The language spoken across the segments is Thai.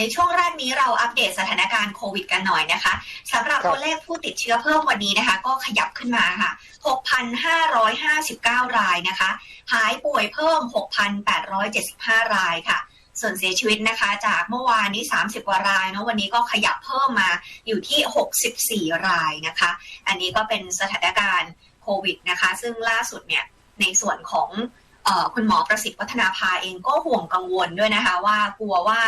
ในช่วงแรกนี้เราอัปเดตสถานการณ์โควิดกันหน่อยนะคะสำหรับครับตัวเลขผู้ติดเชื้อเพิ่มวันนี้นะคะ ก็ขยับขึ้นมาค่ะ 6,559 รายนะคะ หายป่วยเพิ่ม 6,875 รายค่ะ ส่วนเสียชีวิตนะคะ จากเมื่อวานนี้ 30 กว่ารายเนาะวันนี้ก็ขยับเพิ่มมาอยู่ที่ 64 รายนะคะ อันนี้ก็เป็นสถานการณ์โควิดนะคะ ซึ่งล่าสุดเนี่ยในส่วนของเออ คุณหมอประสิทธิ์วัฒนาภาเองก็ห่วงกังวลด้วยนะคะ ว่ากลัวว่า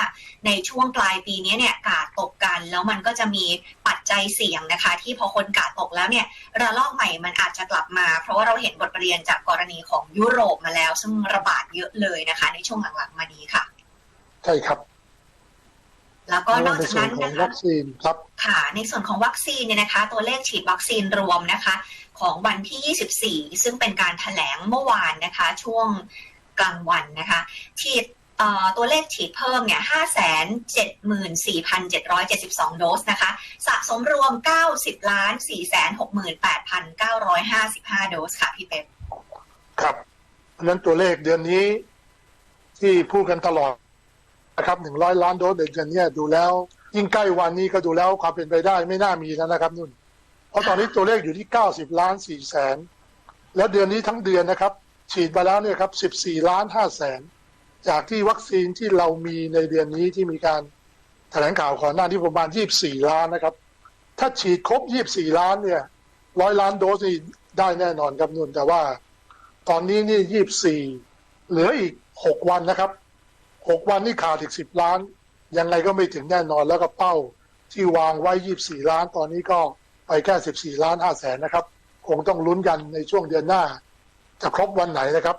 ในช่วงปลายปีนี้เนี่ยกาดตกกัน แล้วมันก็จะมีปัจจัยเสี่ยงนะคะ ที่พอคนกาดตกแล้วเนี่ยระลอกใหม่มันอาจจะกลับมา เพราะว่าเราเห็นบทเรียนจากกรณีของยุโรปมาแล้ว ซึ่งระบาดเยอะเลยนะคะ ในช่วงหลังๆมานี้ค่ะ ใช่ครับ แล้วก็นอกในจากส่วนนั้นของนะคะวัคซีนครับค่ะในส่วนของวัคซีนเนี่ยนะคะ ตัวเลขฉีดวัคซีนรวมนะคะ ของวันที่ 24 ซึ่งเป็นการถแถลงเมื่อวานนะคะ ช่วงกลางวันนะคะ ฉีดเอ่อตัวเลขฉีดเพิ่มเนี่ย 574,772 โดสนะคะ สะสมรวม 90ล้าน468,955 โดสค่ะพี่เป๊ปครับเพราะฉะนั้นตัวเลขเดือนนี้ที่พูดกันตลอด นะครับหนึ่งร้อยล้านโดสเดือนเนี้ยดูแล้ว ยิ่งใกล้วันนี้ก็ดูแล้วความเป็นไปได้ไม่น่ามีแล้วนะครับนุ่น เพราะตอนนี้ตัวเลขอยู่ที่เก้าสิบล้านสี่แสนแล้วเดือนนี้ทั้งเดือนนะครับ ฉีดไปแล้วเนี่ยครับสิบสี่ล้านห้าแสนจากที่วัคซีนที่เรามีในเดือนนี้ที่มีการแถลงข่าวก่อนหน้าที่ประมาณยี่บสี่ล้านนะครับ ถ้าฉีดครบยี่บสี่ล้านเนี่ยร้อยล้านโดสนี่ได้แน่นอนครับนุ่นแต่ว่า ตอนนี้นี่ยี่บสี่เหลืออีกหกวันนะครับ หกวันนี่ขาดอีกสิบล้าน ยังไงก็ไม่ถึงแน่นอนแล้วก็เป้าที่วางไว้ยี่บสี่ล้าน ตอนนี้ก็ไปแค่สิบสี่ล้านห้าแสนนะครับ คงต้องลุ้นกันในช่วงเดือนหน้า จะครบวันไหนนะครับ